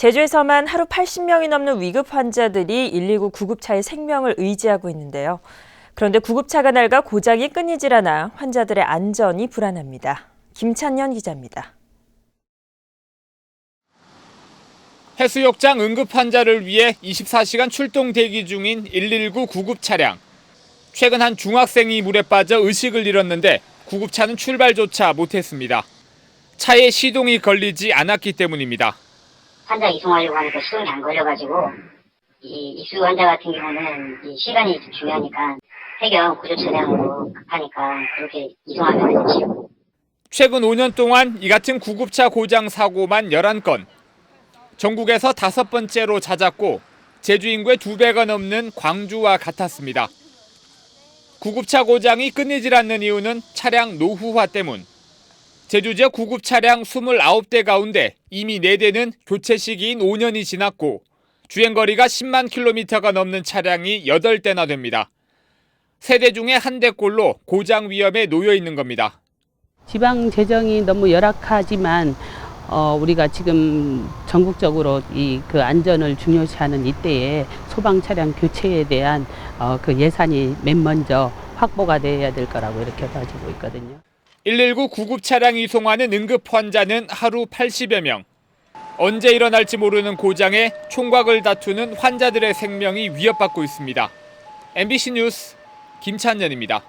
제주에서만 하루 80명이 넘는 위급 환자들이 119 구급차의 생명을 의지하고 있는데요. 그런데 구급차가 낡아 고장이 끊이질 않아 환자들의 안전이 불안합니다. 김찬년 기자입니다. 해수욕장 응급 환자를 위해 24시간 출동 대기 중인 119 구급 차량. 최근 한 중학생이 물에 빠져 의식을 잃었는데 구급차는 출발조차 못했습니다. 차에 시동이 걸리지 않았기 때문입니다. 환자 이송하려고 하니까 시동이 안 걸려가지고 이 입수 환자 같은 경우는 이 시간이 좀 중요하니까 해경 구조 차량으로 급하니까 그렇게 이송하게 됐죠. 최근 5년 동안 이 같은 구급차 고장 사고만 11건. 전국에서 다섯 번째로 잦았고 제주 인구의 두 배가 넘는 광주와 같았습니다. 구급차 고장이 끊이질 않는 이유는 차량 노후화 때문. 지역 구급 차량 29대 가운데 이미 4대는 교체 시기인 5년이 지났고 주행 거리가 10만 킬로미터가 넘는 차량이 8대나 됩니다. 세대 중에 한 대꼴로 고장 위험에 놓여 있는 겁니다. 지방 재정이 너무 열악하지만 어, 우리가 지금 전국적으로 이 그 안전을 중요시하는 이때에 소방 차량 교체에 대한 어, 그 예산이 맨 먼저 확보가 돼야 될 거라고 이렇게 봐지고 있거든요. 119 구급 차량 이송하는 응급 환자는 하루 80여 명. 언제 일어날지 모르는 고장에 총각을 다투는 환자들의 생명이 위협받고 있습니다. MBC 뉴스 김찬년입니다.